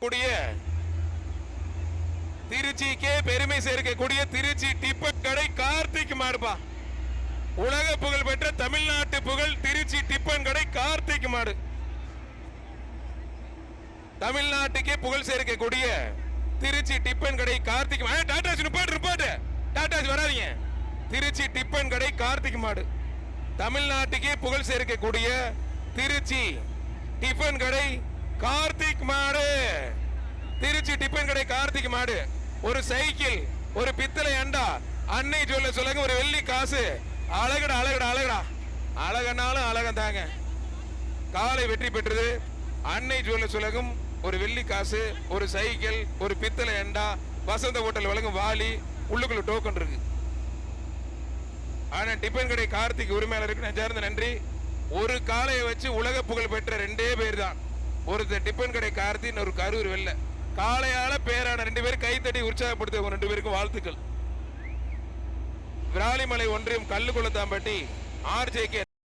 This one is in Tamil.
கூடிய திருச்சிக்கே பெருமை சேர்க்கக்கூடிய திருச்சி டிப்பன் கடை கார்த்திக் மாடுப்பா. உலக புகழ் பெற்ற தமிழ்நாட்டு புகழ் திருச்சி டிப்பன் கடை கார்த்திக் மாடு. தமிழ்நாட்டுக்கே புகழ் சேர்க்கக்கூடிய திருச்சி டிப்பன் கடை கார்த்திக் மா- ஏய், நிப்பாட்டு நிப்பாட்டு டாடாஸ் வராதீங்க. திருச்சி டிப்பன் கடை கார்த்திக் மாடு. தமிழ்நாட்டுக்கே புகழ் சேர்க்கக்கூடிய திருச்சி டிஃபன் கடை கார்த்திக் மாடு. திருச்சி டிபன் கடை கார்த்திக் மாடு. ஒரு சைக்கிள் ஒரு பித்தளை அண்டா. அன்னை சொல்ல சொல்லுங்க ஒரு வெள்ளி காசு. அழகுடா அழகுடா அழகுடா. அழகனாலும் அழகன் தாங்க. காலை வெற்றி பெற்றது. அன்னை ஜுவல்ல சுலகம் ஒரு வெள்ளி காசு ஒரு சைக்கிள் ஒரு பித்தளை அண்டா. வசந்த ஹோட்டல் வழங்கும் வாலி உள்ளுக்குள்ள டோக்கன் இருக்கு. ஆனா டிபன் கடை கார்த்திக் உரிமையாளருக்கு சேர்ந்த நன்றி. ஒரு காளையை வச்சு உலக புகழ் பெற்ற ரெண்டே பேர் தான். ஒருத்தர் டிபன் கடை கார்த்தின்னு ஒரு கரூர் வெள்ள காளையால பேரான ரெண்டு பேரும் கைத்தட்டி உற்சாகப்படுத்த ரெண்டு பேருக்கும் வாழ்த்துக்கள். விராலிமலை ஒன்றியம் கல்லுக்குளத்தாம்பட்டி ஆர்ஜேகே